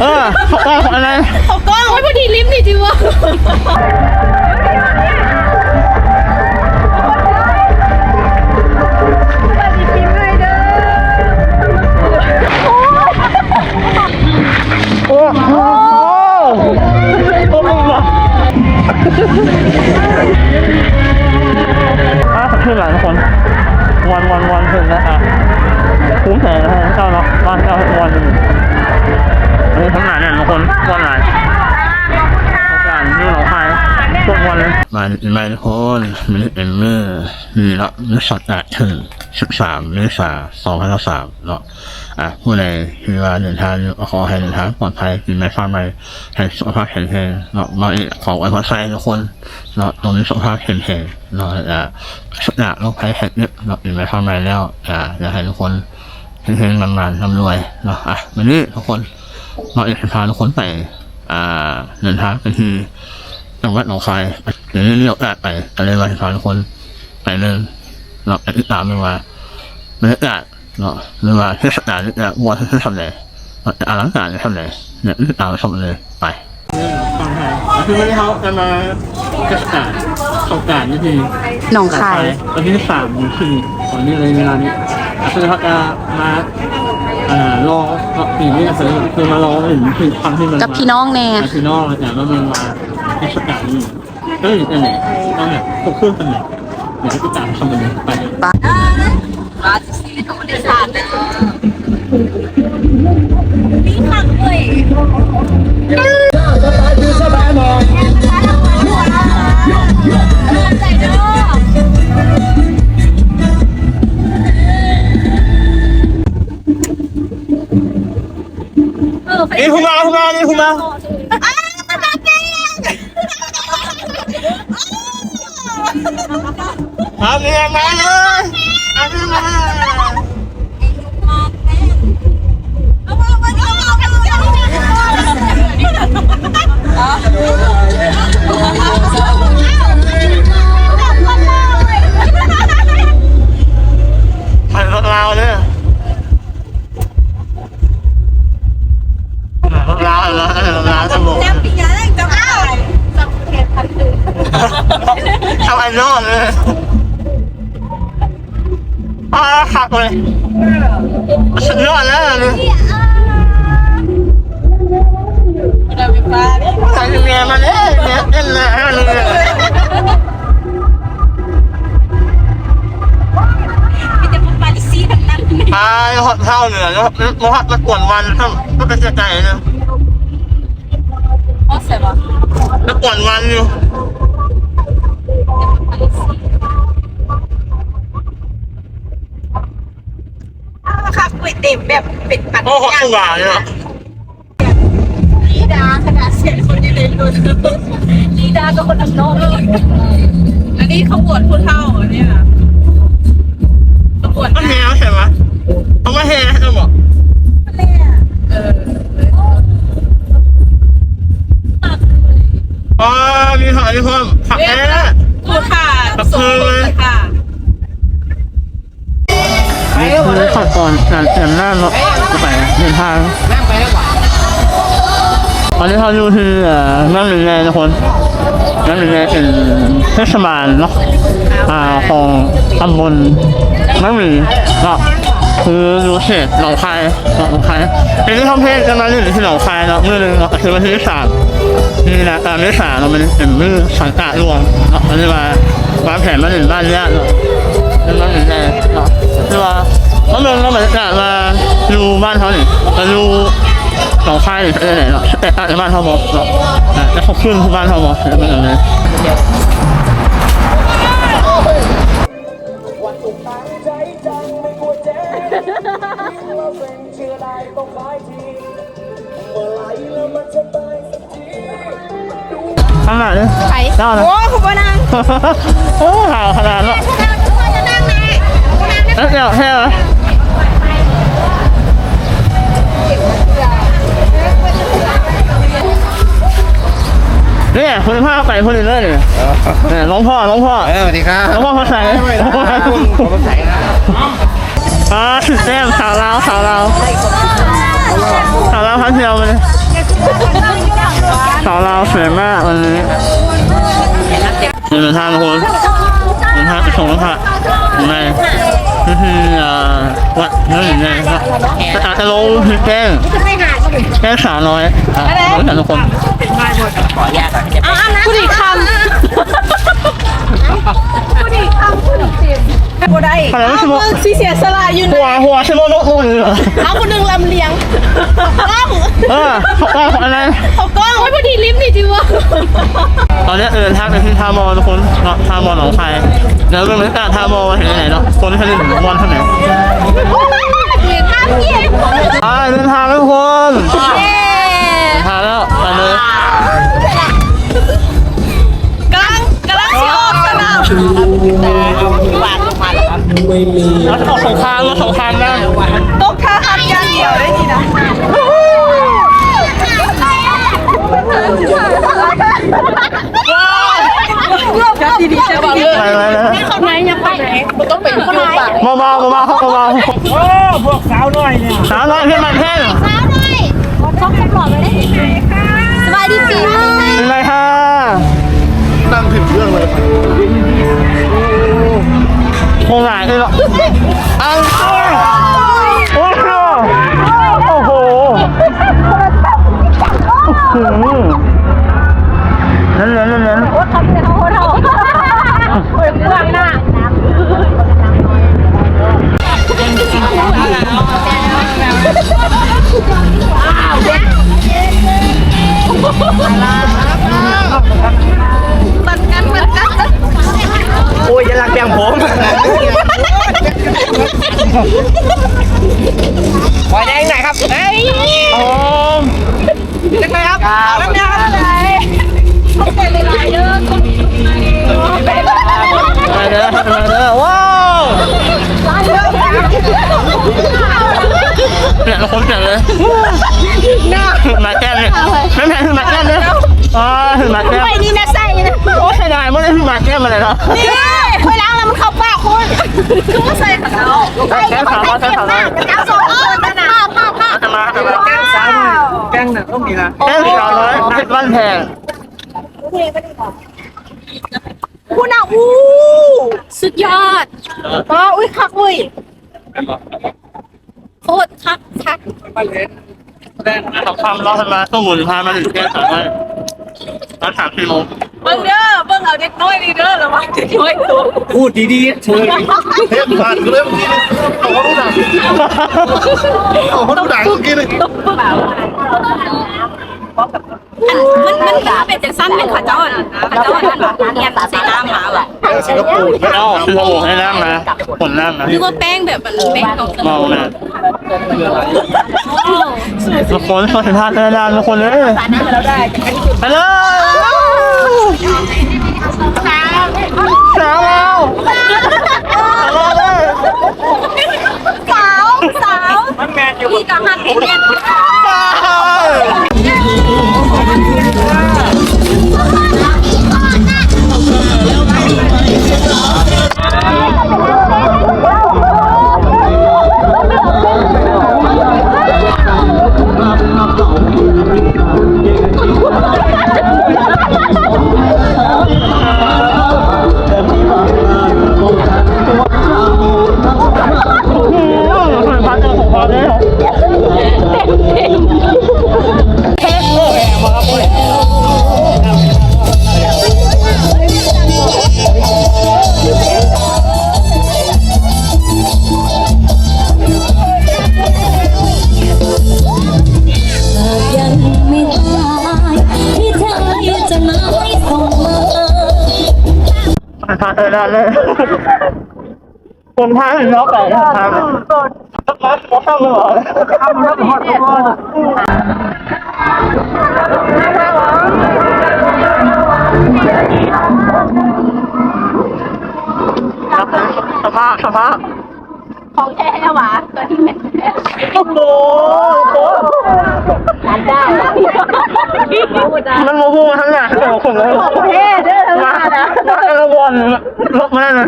เออเขาเอาอะไรเขากล้องไว้พอดีลิฟต์นี่จิวะโอ้โหโอ้โหอะขึ้นหลังทุกคน วันวันวันขึ้นนะฮะคุ้มแสนนะฮะเจ้าเนาะบ้านเจ้าวันหนึ่ง คนวันไหนต้องการนี่เราขายทุกวันเลยมามาทุกคนมันเป็นเมื่อมีละมีสัตว์อะถึงสิบสามเมษาสองพันสามเนาะอะผู้ใดที่ว่าเดินทางขอให้เดินทางปลอดภัยกินไม่ฟังไม่ให้สุขภาพแข็งแรงเนาะมาอีกขอไว้พรใส่ทุกคนเนาะตรงนี้สุขภาพแข็งแรงเนาะอ่าสุขภาพโรคภัยแข็งเนเนาะกินไม่ฟังไม่แล้วอ่าอยากให้ทุกคนแข็งแรงนานๆร่ำรวยเนาะอะวันนี้ทุกคน เราอยากจะพาทุกคนไปอ่าเดินทางไปที่จังหวัดหนองคายเดี๋ยวนี้เรียกได้ไปอะไรมาพาทุกคนไปเดินเนาะติดตามเลยว่าบรรยากาศเนาะหรือว่าเทศกาลเนี่ยวัวเทศกาลไหนอลังการทำไหนเนี่ยตามชมเลยไปฟังไทยคือวันนี้เขาจะมาเทศกาลสงกรารนี่คือหนองคายวันที่สามคือตอนนี้เลยเวลานี้คือเขาจะมา อ่ารอปีนี้ก็คือคือมารอถึงคือฟังที่มันกับพี่น้องแน่พี่น้องเนี่ยแล้วมันมาเทศกาลนี้ก็อยู่ที่ไหนต้องเนี่ยพวกเครื่องกันไหนเดี๋ยวให้ไปตามชมกันเลยไป ร้านซีธรรมชาตินะ นี่คุณมาคุณมานี่คุณมาเอาเมียมาเลยเอาเมียมาไปรถลาวเลย รถลาวเหรอรถลาวจะบอกทำไอ้นอนเลยอ่าขับเลยสุดยอดแล้วเลยใส่เมียมาเลยเมียเต้นเลยเลยตายหดเท่าเหนือแล้วมหัดตะกวนวันทั้งก็เป็นใจนะ ตะกวนวันอยู่ค่ะก๋วยเตี๋ยวแบบเป็นปัดโอ้โหตัวเนี่ย ลีดาขนาดเสียงคนที่เล่นด้วยลีดาก็คนอันโน้นอันนี้เขาบวชผู้เฒ่าเนี่ยเขาบวชมันแมวใช่ไหมเขาไม่แห่จะบอกเอ๋อมีหอยมีคนผักแห่ผู้ค่ะสมบูรณ์ค่ะนี่คือขั้นตอนการเตรียมหน้าเนาะจะไปเดินทางตอนนี้เขาอยู่ที่เอ่อนั่นหนึ่งในทุกคนนั่นหนึ่งในเป็นเทศบาลเนาะอ่าของตำบลนั่นหนึ่งเนาะคืออยู่เขตหนองคายหนองคายเป็นที่ท่องเที่ยวจะมาอยู่ที่หนองคายเนาะเมื่อหนึ่งเนาะคือวันที่สาม นี่นะตามที่สาเราเป็นเป็นมือสังกัดรวมเนาะอันนี้มาวางแผนมาถึงบ้านญาติเนาะเป็นบ้านหนึ่งแน่เนาะคือว่าเมื่อเมืองก็เหมือนกันมาดูบ้านเขาหนิมาดูสองค่ายหรืออะไรเนาะแต่อาจจะบ้านเขาบอกเนาะแล้วเขาขึ้นบ้านเขาบอกแล้วเป็นแบบนี้ข้า งหน้าเนี่ยไปเจ้านะโอ้คุณพ่อนางโอ้ห่าวขนาดนั้นแล้วเดี๋ยวแค่ไหมเนี่ยคุณภาพไปคนอื่นเลยเนี่ยเนี่ยน้องพ่อน้องพ่อเออสวัสดีครับน้องพ่อเขาใส่ผมใส่นะอ่าสุดแซ่บสาวลาวสาวลาวสาวลาวพันเทียวมาเลยไง สาวลาวสวยมากวันนี้นี่เป็นท่าทุกคนเป็นท่าชมท่าในนี่คืออ่าวัดนั่นเองนะครับอาจจะลงแกล้งแกล้งสาวน้อยอะรู้กันทุกคนผู้ดีคบ่ได้อะไรไม่ใช่โมสิเสียสละอยู่หัวหัวใช่โมโนโคนเลยเหรอเอาคนหนึงลำเลียงกล้องเออเขาว่าอะไรเอากล้องไว้พอดีลิฟต์นี่จิวะตอนนี้เออท่าไปที่ท่ามอทุกคนเนาะท่ามอหนองคายแล้วเรื่องนี้ท่ามอมาถึงไหนเนาะคนที่เล่นบอลเท่าไหร่ำยืนท่าเพียงอ่าเดินทางแล้วทุกคนเย้ทางแล้วไปเลยกำลังกำลังสิออกสนามวาง ลงมาแล้วครับรถออกสงครามรถสงครามได้ตกท่าหักอย่างเดียวได้ดีนะจับดีๆจับดีไปไปเลยๆคนไหนยังไปไหนมันต้องเป็นคนไหนมามามามาเข้ามาโอ้พวกสาวน้อยเนี่ยสาวน้อยขึ้นมาแท่งสาวหน่อยชอบปลอดไปได้สบายดีปีใหม่เป็นไรค่ะนั่ง คงหลายขึ้นหรอ ปล่อยแดงไหนครับเอ้ยโอ้ได้ไหมครับแล้วเนี่ยครับไปเลยไปเลยไปเลยว้าวเนี่ยเราคนเจ๋งเลยถึงมาแก้มเนี่ยไม่แพ้ถึงมาแก้มเลยอ่าถึงมาแก้มไปนี่นะใส่นะโอ้ยได้ไม่ได้ถึงมาแก้มอะไรเนาะนี่ค่อยล้างแล้วมันเข้า ปากคุณคือว่าใส่ขันเอาแก้มสาวน้อยแก้มสาวน้อยน้ำสองคนนะผ้าผ้าผ้าจะมาจะมาแก้มสาวน้อยแกงหนึ่งต้องมีนะแก้มสาวน้อยเพชรบ้านแพงคุณอะอู้สุดยอดอ๋ออุ้ยคักเว้ยโคตรคักคักสองคำเราทำมาต้องหมุนพามาถึงแก้มสาวน้อย ร้านสามกิโลเบิ้งเด้อเบิ้งเอาเด็กน้อยนี่เด้อระวังเด็กน้อยตัวพูดดีๆเชิญเทปผ่านกูเลยเมื่อกี้เลยเอาเขาดูหนังเอาเขาดูหนังเมื่อกี้เลย มันมันเป็นจังสั้นเป็นขาเจ้าอะขาเจ้าอะแบบเนี่ยใส่น้ำมาแบบสิงคโปร์ไม่เอาคือโอ้ให้นั่งนะผลนั่งนะนึกว่าแป้งแบบมันแป้งของเมาเนี่ยทุกคนขอสัมภาษณ์นานๆทุกคนเลยไปเลยสาวเราสาวเลยสาวสาวพี่กำลังเรียน นานเลยคนพาถึงล็อกไปนทางล็อกล็อกเข้าเลยเหรอเข้าแล้วหอดหอดสภาพสภาพ ของแท้หวาตัวที่แม่โอ้โหอันได้มันโมโหทั้งหลายโอ้โหผมเลยเท่เด้อทั้งมานั้นนะมาเอลวนลบมาเลย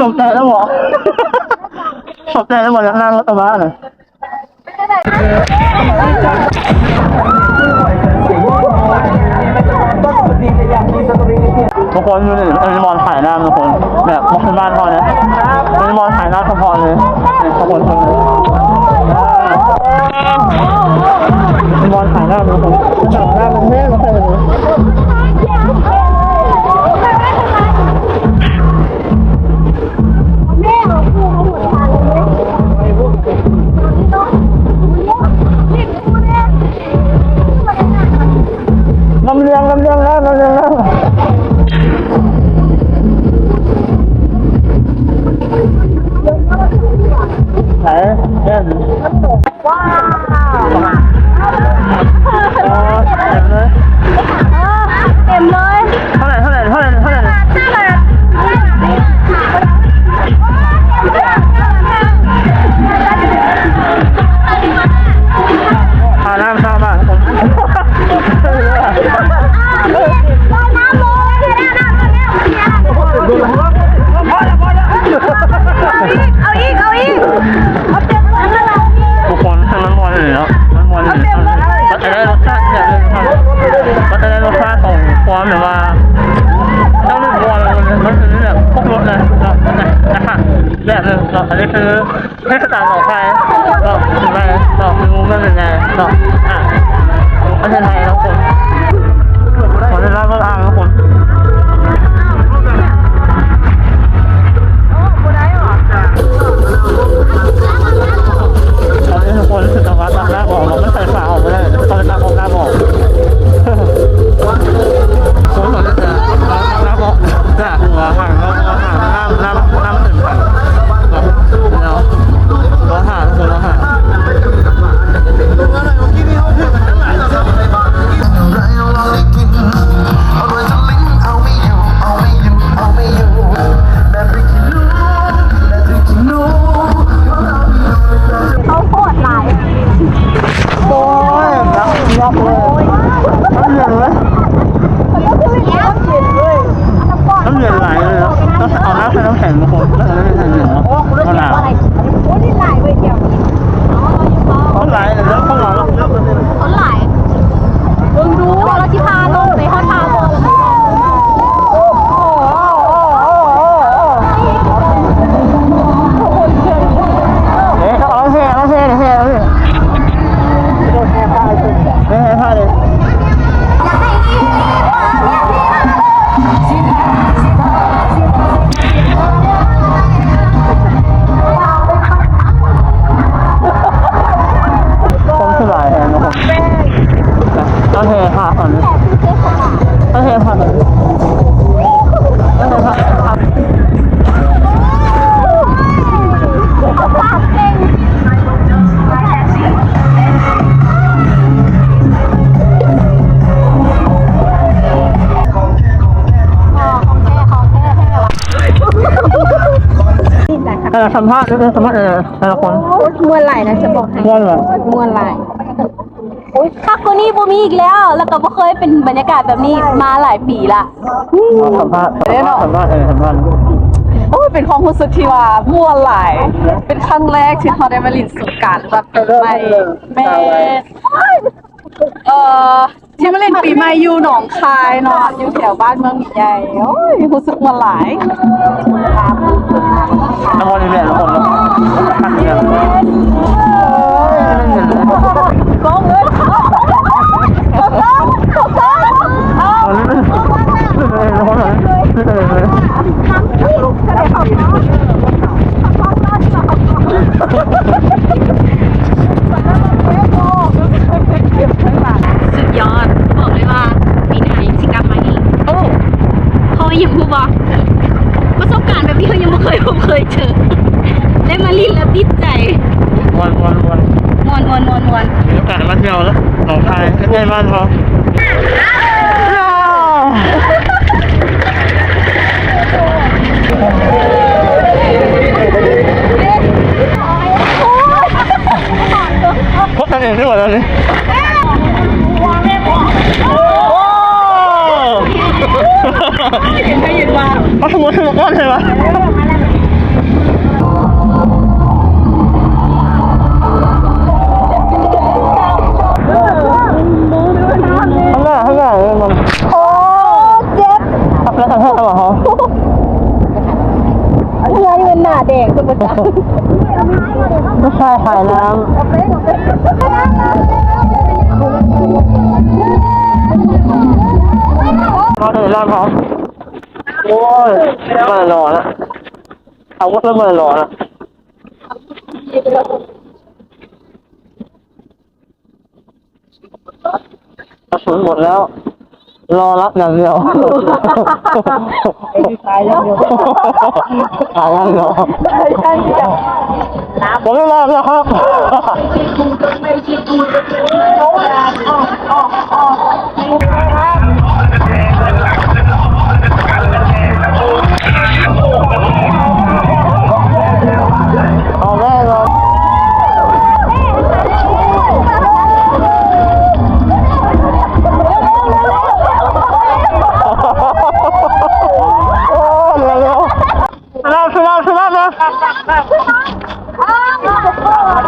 สบใจแล้วหรอสบใจแล้วหมดแล้วนั่งรถกระบะเลย ทุกคนดูดิอันนี้มอนถ่ายหน้าทุกคนแบบมอนบ้านเขาเนี่ยอันนี้มอนถ่ายหน้าพอๆเลยทุกคนทุกคนมอนถ่ายหน้าทุกคนถ่ายหน้ามันแม่ไม่เคยเลย เทศกาลของใสัมภาษณ์ด้วยสัมภาษณ์เออแต่ละคนมวนไหลนะจะบอกให้ม่วนเหรอมวนไหลอุ้ยคักตัวนี้บ่มีอีกแล้ว แล้วก็บ่เคยเป็นบรรยากาศแบบนี้มาหลายปีละสัมภาษณ์สัมภาษณ์สัมภาษณ์เออสัมภาษณ์โอ้ยเป็นความรู้สึกที่ว่าม่วนหลาย เป็นครั้งแรกที่เขาได้มาลินสงกรารแบบปีใหม่แม่เอ่อ เที่มาเล่นปีใหม่อยู่หนองคายเนาะอยู่แถวบ้านเมืองใหญ่โอ้ยรู้สึกมาหลายน้ำมันนี่แหละทุกคนนเนี่ยก้องเลยก้องก้องก้องเอา เอาเลยเลยทุกคนเลย สุดยอด บอกเลยว่าปีไหนสิกลับมาอีก โอ้ เขายังพูด บอกประสบการณ์แบบนี้เขายังไม่เคยพบเคยเจอได้มาลินแล้วติดใจวันวันวันมวนมวนมวนมวนมีโอกาสมาเที่ยวแล้วหนองคายใกล้ๆบ้านเขาพบกันเองที่หมดแล้วนี่ ใช่ขายน้ำมาถึงร้านเขาโอ้ยมารอแล้วเอาก็เริ่มมารอแล้วกระสุนหมดแล้ว รอรับอย่างเดียวตายอย่างเดียวตายอย่างเดียวผมไม่รอดแล้วครับเอา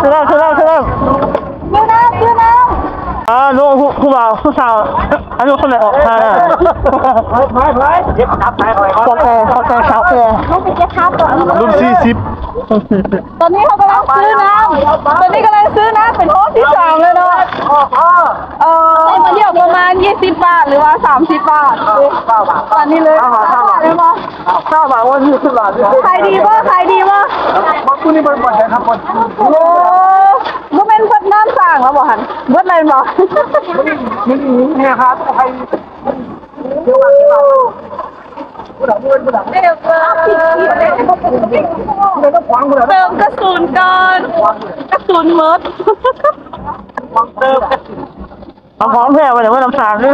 คือเราคือเราคือเรายูน้ำยูน้อ่าลูกผู้บ่าวผู้สาวอันนี้คนไหนออกมาอะไปไปเจ็บขับไปไปเขาแก่เขาแก่เขาแก่ำลูกไปเก็บข้าวก่อนรุ่นสี่สิบตอนนี้เขากำลังซื้อน้ำตอนนี้กำลังซื้อน้ำเป็นโต๊ะที่สามเลยเนาะเออมันเดียวประมาณยี่ ยี่สิบบาทหรือว่าสามสิบบาทตอนนี้เลยเลยมั้ข้าวบาทวันยี่สิบบาทขายดีป่ะขายดีป่ะมาคุณนี่เป็นบอลนะครับบอลโอ้บ่เป็นเพัดน้ำสั่งแล้วบ่หันเบิดเลยบ่นี่เนี่ยครับใครเดี๋ยวเติมกระสุนก่อนกระสุนมดเอาพร้ อมแพ้ไปเดี๋ยวไม่ลำสาบนี่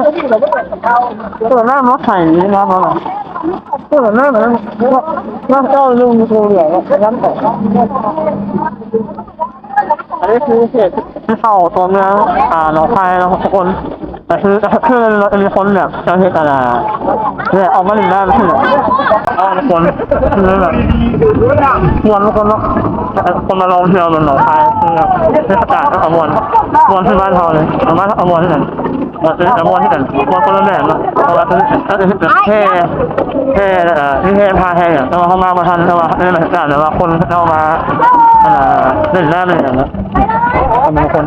ตัวหน้ารถไถนี่นะพ่อตัวหน้าเหมือนน่าเจ้าลุงตัวใหญ่แล้วน้ำแข็งอันนี้คือเหตุที่เข่าตัวเมืองอ่าหนองคายนะทุกคน แต่คือคือมันมีคนแบบจะเหตุอะไรเนี่ยออกมาหนึ่งด้านที่เนี่ยอ๋อทุกคนคือแบบมวนคนเนาะคนมาลองเที่ยวมันหนองคายคือแบบเทศกาลก็เอามวนมวนที่บ้านเขาเลยเอามาเอามวนที่ไหนมาซื้อเอามวนที่ไหนมวนคนละแบบเนาะเอามาซื้อเอาซื้อแบบแค่แค่เอ่อที่แค่พาแค่เนี่ยแต่ว่าเขามามาทันแต่ว่าในเทศกาลแต่ว่าคนเข้ามาอ่าเล่นน้ำเลยอย่างเงี้ยบางคน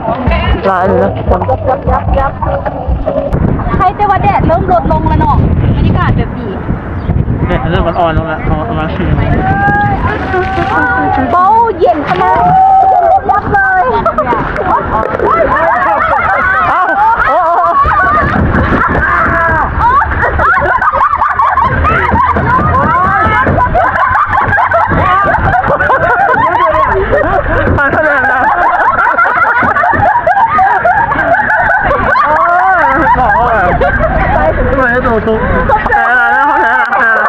หลายเลยนะคน ใครแต่ว่าแดดเริ่ มลดลงแล้วเนาะบรรยากาศแบบดีเนี่ยเริ่มมันอ่อนลงแล้วเอาเอามาชิมเบาเย็นขนาดยับเลย เอ้าโอ้โอ้มาแสดงนะโอ้ยบอกว่าไม่ให้ดูทุกแต่ละแล้วเขาแต่ละ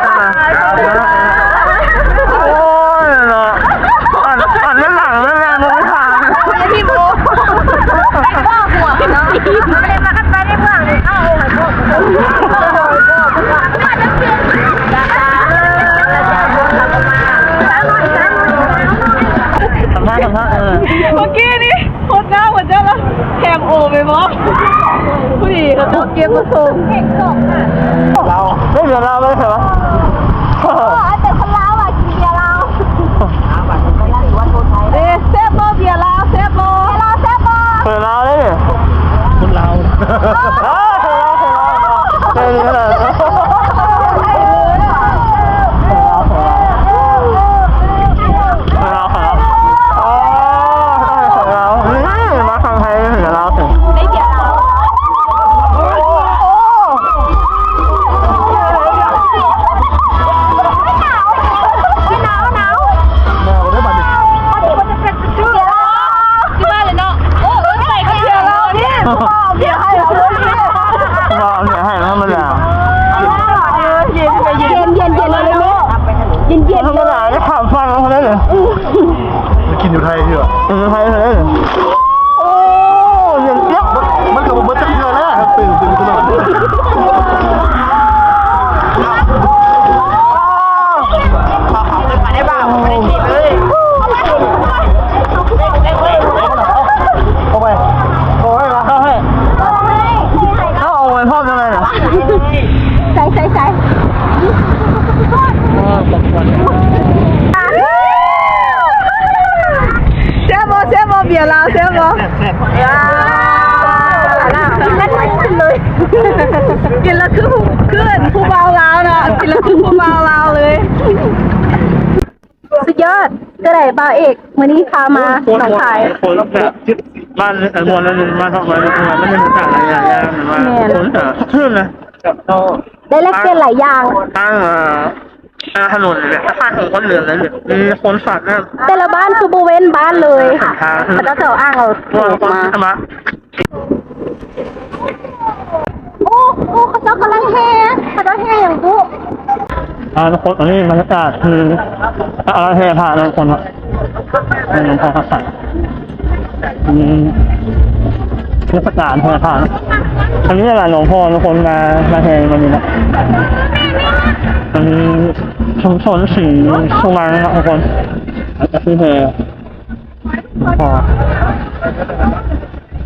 แต่ละโอ้ยเนาะอ่านอ่านเรื่องหลังเรื่องแรงไม่ทัน พี่โบว่าหัวเนาะไม่ได้มากันไปได้เพื่อนเลยเอาโอ้ยพวก สัมภาษณ์สัมภาษณ์เออเมื่อกี้นี่โคตรหน้าหมือนเจ้าแล้วแคมโอไปบ่ผู้ดีเขาจะเก็บมาส่งเราไม่เหลือเราเลยเหรอแต่คนลาวอะกินเบียร์ลาเอ๊ะเซฟบ่เบียร์ลาเซฟบ่ลาวแซ่บบ่เหลือเราเลยคนเรา เออเหลือเรา ยที่วะถึ พูดเาเราเลย สุดยอดกระไหบ่าเอกวันนี้พามาหนองคาย คนแบบที่บ้านเออมวลนั้นมาทำอะไรมาทำไรไม่มีอะไรอย่างเงี้ยมาคนแต่เพื่อนนะกับโตได้แลกเปลี่ยนหลายอย่าง ตั้งางถนนเนี่ยข้างถนนคนเหลือเลยมีคนสัตว์นี่แต่ละบ้านคือบูเวนบ้านเลยค่ะแล้ก็จะาอ้างเราว่าถูกมาทำไมโอ้โอ้เขาเจ้ากำลังแห่เขาเจ้าแห่อย่างดุ อาทุกคนอันนี้บรรยากาศคืออะไรเฮพาทุกคนอะเป็นหลวงพ่อกษัตริย์อืมเทศกาลเฮพาอันนี้อะไรหลวงพ่อทุกคนมามาแทนวันนี้นะมันนี้ชุมชนสีสุวรรณนะทุกคนอันนี้คือเฮหลวงพ่อ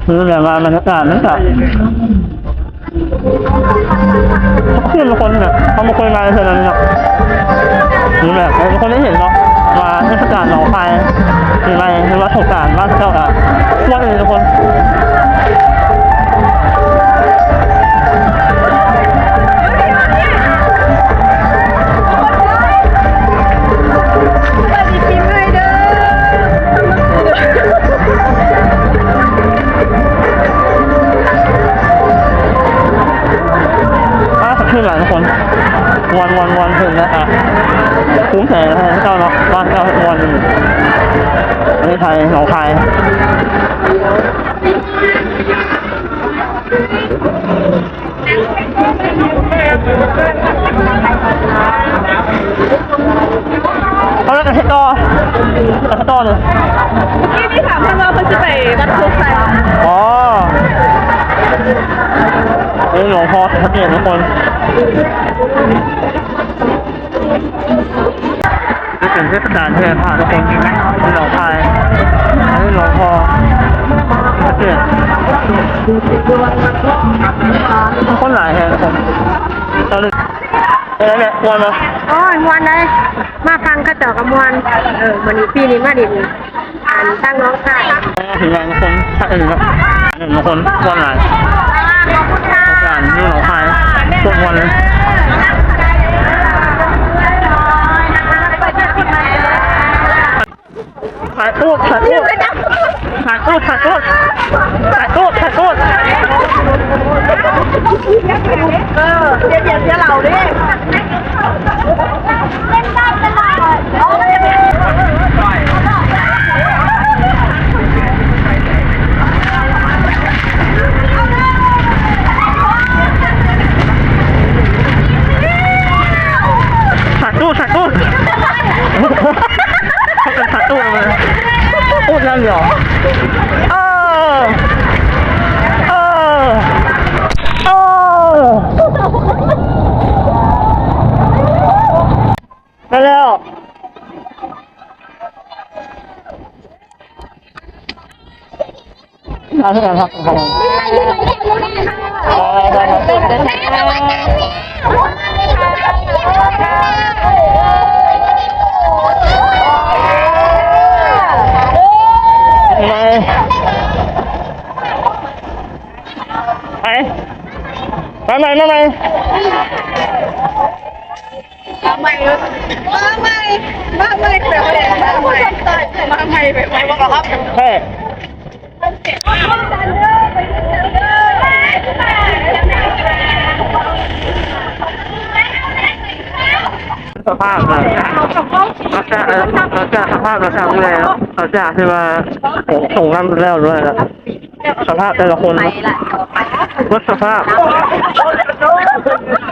คือแบบว่าบรรยากาศนั่นแหละ เพื่อนบางคนเนี่ยเขาไม่เคยงานเท่านั้นเนาะนี่แบบบางคนได้เห็นเนาะมาเทศกาลหนองคายหรืออะไรหรือว่าสงการบ้านเจ้าอะว่ากนี้ทุกคน หลังทุกคนวันวันวันถึงนะอะคุ้มแสนนะฮะเจ้าเนาะบ้านเจ้าวันหนึ่งอันนี้ไทยหนองคายเอาแล้วกันเฮ็ดต่อกันเฮ็ดต่อเลยที่นี่ถามท่านว่าเพิ่นสิไปวัดโคกไซอ๋อ นี่หลวงพ่อชัดเจนทุกคนนี่เป็นเทศกาลเทศกาลทุกคนนี่หนองคายอันนี้หลวงพ่อชัดเจนคนหลายแห่ทุกคนตอนนี้อะไรเนี่ยวันละอ๋อมวนเลยมาฟังข้าเจ้ากับมวนเออวันนี้ปีนี้มาดินอ่านตั้งน้องค่ะถึงงานทุกคนถ้าอื่นก็หนึ่งคนวันหล ทุกวันเลยถ่ายรูปถ่ายรูปถ่ายรูปถ่ายรูปถ่ายรูปถ่ายรูปเออเดี๋ยวเดี๋ยวเดี๋ยวเราดิ ถ่ายรูปถ่ายรูปเขาเป็นถ่ายรูปเลยพูดแล้วเหรอเออเออเออไปแล้ว มาที่ไหนครับไปไปไปไปไปไปใหม่มาใหม่มาใหม่เลยมาใหม่มาใหม่แบบมาใหม่มาใหม่แบบไหนบอกครับเฮ้ย สภาพเลยเราจะเราจะสภาพเราจะดูแลเราจะที่ว่าส่งน้ำแล้วด้วยนะสภาพแต่ละคนวัดสภาพ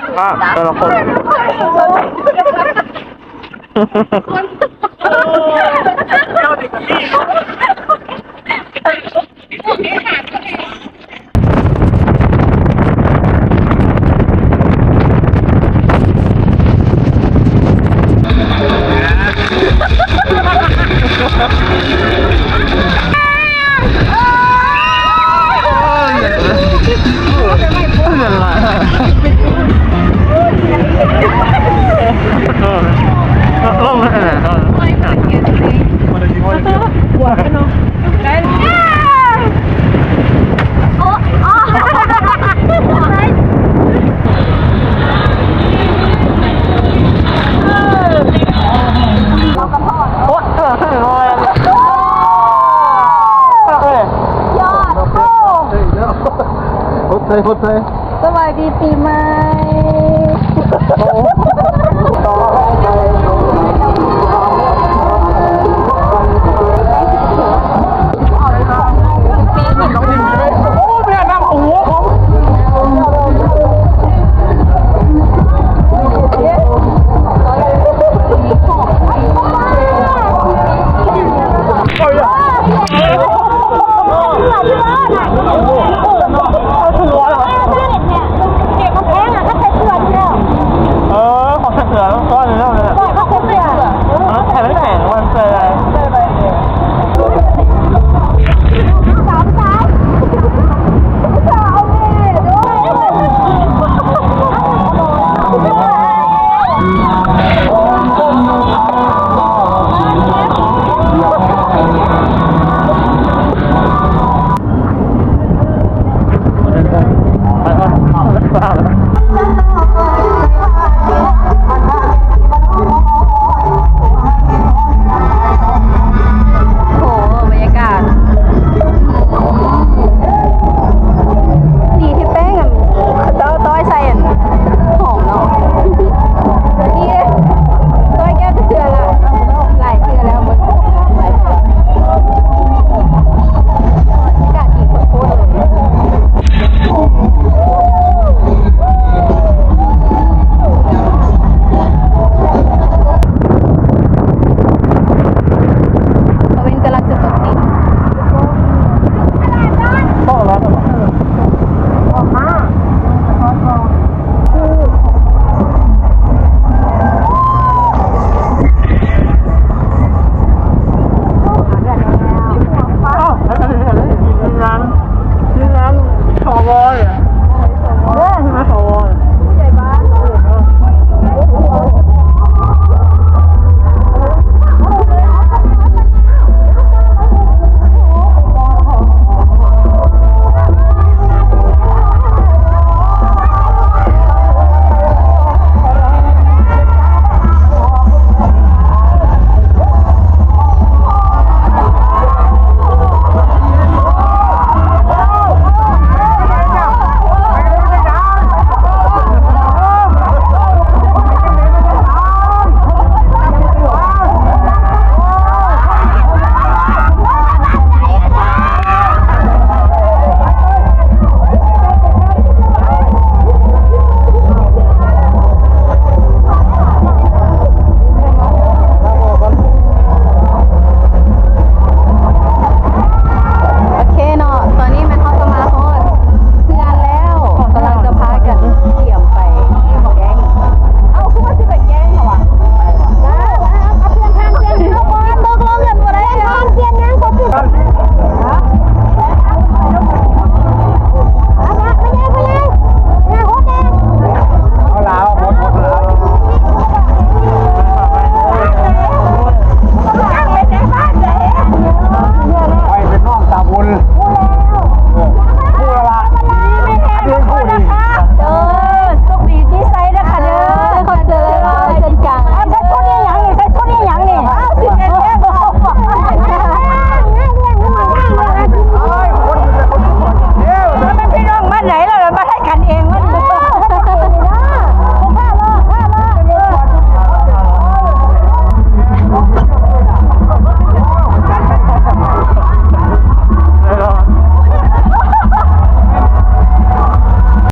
สภาพแต่ละคนล่ correr rápido, gente.